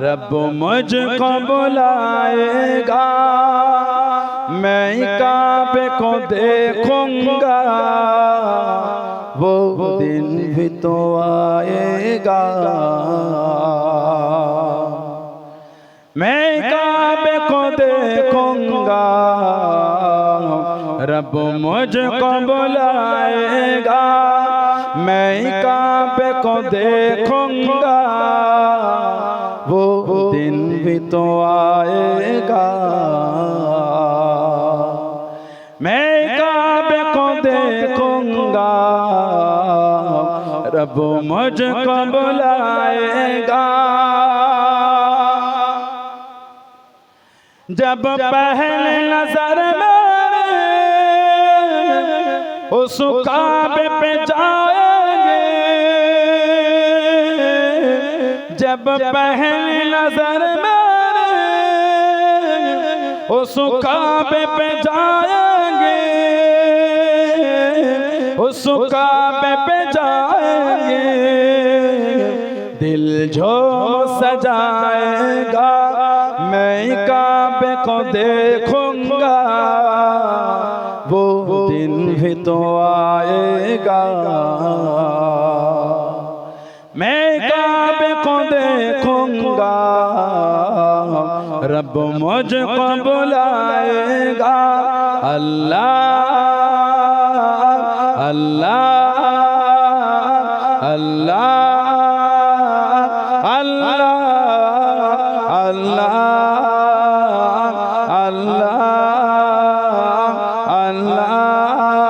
رب مجھ کو بلائے گا میں کعبے کو دیکھوں گا وہ دن بھی تو آئے گا میں کعبے کو دیکھوں گا رب مجھ کو بلائے گا میں کعبے کو دیکھوں گا۔ وہ دن بھی تو آئے گا۔ میں کعبے کو دیکھوں گا۔ رب مجھ کو بلائے گا۔ جب پہلے نظر میرے اس کعبے پہ جائیں جب پہلے نظر میرے اس کعبے پہ جائیں گے، اس کعبے پہ جائیں گے۔ دل جو سجائے گا، میں کعبے کو دیکھوں گا۔ وہ دن بھی تو آئے گا۔ میں دیکھوں گا رب مجھ کو بلائے گا اللہ اللہ اللہ اللہ اللہ اللہ اللہ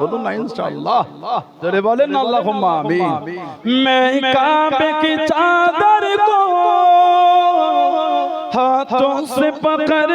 বলুন না, ইনশাআল্লাহ। জোরে বলেন, আল্লাহুম্মা আমিন। মে কাবে কি চাদর কো। হাথোঁ সে পকড়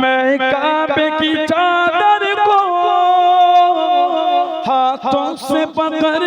মে কাবে কি চাদর কো। হাথোঁ সে পকড়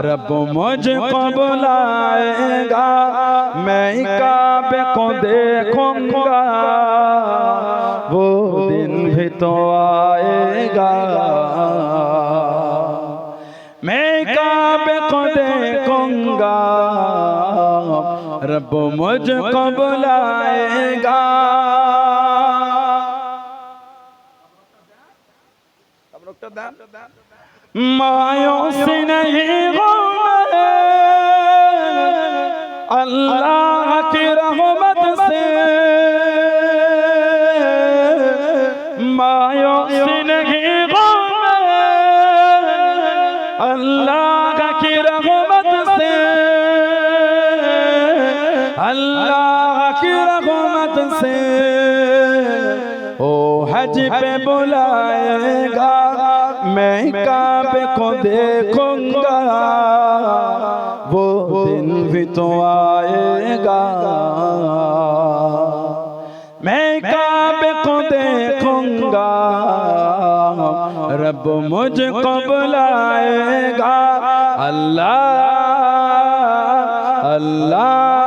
رب مجھ کو بلائے گا میں کعبے کو دیکھوں گا۔ وہ دن بھی تو آئے گا۔ میں کعبے کو دیکھوں گا۔ رب مجھ کو بلائے گا ما দেন মায় الله اللہ کی رحمت سے مایوس نہیں اللہ کی رحمت حج پہ بلائے گا۔ میں کعبے کو دیکھوں گا۔ وہ دن بھی تو آئے گا۔ میں کعبے کو دیکھوں گا۔ رب مجھ کو بلائے گا۔ اللہ۔ اللہ۔